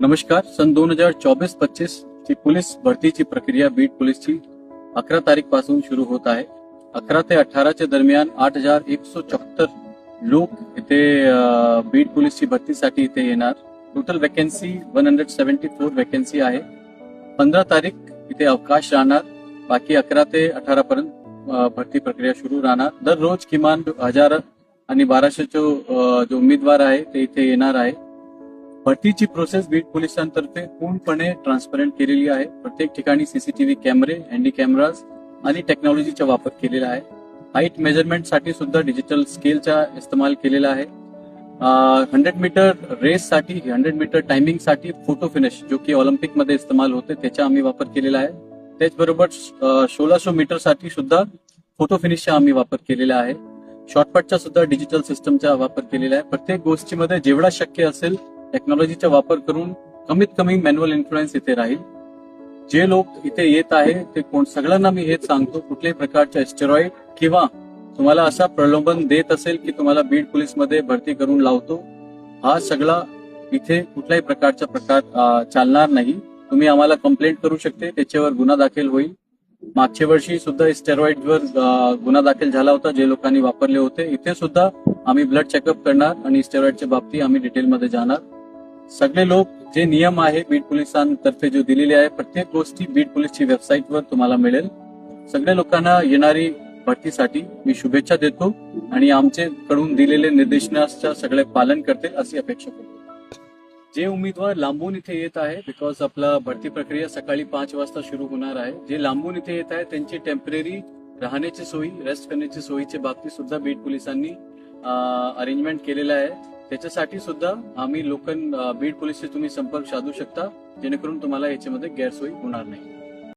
नमस्कार सन दोन हजार चोवीस पच्चीस ची पोलीस भरतीची प्रक्रिया बीड पोलीसची अकरा तारीखपासून सुरू होत आहे. अकरा ते अठराच्या दरम्यान आठ हजार एकशे चौहत्तर लोक इथे बीड पोलीसची भरतीसाठी इथे येणार. Total vacancy one hundred seventy four vacancy आहे. पंधरा तारीख इथे अवकाश राहणार. बाकी अकरा ते अठरा पर्यंत भरती प्रक्रिया सुरू राहणार. दररोज किमान हजार आणि बाराशे जो उमेदवार आहे ते इथे येणार आहे. भरतीची प्रोसेस बीड पोलिसांतर्फे पूर्णपणे ट्रान्सपरंट केलेली आहे. प्रत्येक ठिकाणी सीसीटीव्ही कॅमेरे हँडी कॅमेराज आणि टेक्नॉलॉजीचा वापर केलेला आहे. हाईट मेजरमेंटसाठी सुद्धा डिजिटल स्केलचा इस्तेमाल केलेला आहे. हंड्रेड मीटर रेससाठी हंड्रेड मीटर टायमिंगसाठी फोटो फिनिश जो की ऑलिम्पिकमध्ये इस्तेमाल होते त्याचा आम्ही वापर केलेला आहे. त्याचबरोबर सोळाशे मीटरसाठी सुद्धा फोटो फिनिशचा आम्ही वापर केलेला आहे. शॉर्टकटचा सुद्धा डिजिटल सिस्टमचा वापर केलेला आहे. प्रत्येक गोष्टीमध्ये जेवढा शक्य असेल टेक्नॉलॉजीचा वापर करून कमीत कमी मॅन्युअल इन्फ्लुएन्स इथे राहील. जे लोक इथे येत आहे ते कोण? सगळ्यांना मी हेच सांगतो कुठल्याही प्रकारच्या एस्टेरॉइड किंवा तुम्हाला असा प्रलोभन देत असेल की तुम्हाला बीड पोलीसमध्ये भरती करून लावतो हा सगळा इथे कुठल्याही प्रकारचा प्रकार चालणार नाही. तुम्ही आम्हाला कंप्लेंट करू शकते त्याच्यावर गुन्हा दाखल होईल. मागच्या वर्षी सुद्धा स्टेरॉइडवर गुन्हा दाखल झाला होता जे लोकांनी वापरले होते. इथे सुद्धा आम्ही ब्लड चेकअप करणार आणि स्टेरॉइडच्या बाबतीत आम्ही डिटेलमध्ये जाणार. सगळे लोक जे नियम आहे बीड पोलिसांतर्फे जो दिलेले आहे प्रत्येक गोष्टी बीड पोलीसची वेबसाईटवर तुम्हाला मिळेल. सगळ्या लोकांना येणारी भरतीसाठी मी शुभेच्छा देतो आणि आमचे कडून दिलेले निर्देशनाचं सगळे पालन करते अशी अपेक्षा करतो. जे उमेदवार लांबून इथे येत आहे बिकॉज आपला भरती प्रक्रिया सकाळी पाच वाजता सुरू होणार आहे जे लांबून इथे येत आहे त्यांची टेंपररी राहण्याची सोयी रेस्ट करण्याची सोयीच्या बाबतीत सुद्धा बीड पोलिसांनी अरेंजमेंट केलेलं आहे. त्याच्यासाठी सुद्धा आम्ही लोकल बीड पोलीसशी तुम्ही संपर्क साधू शकता जेणेकरून तुम्हाला याच्यामध्ये गैरसोयी होणार नाही.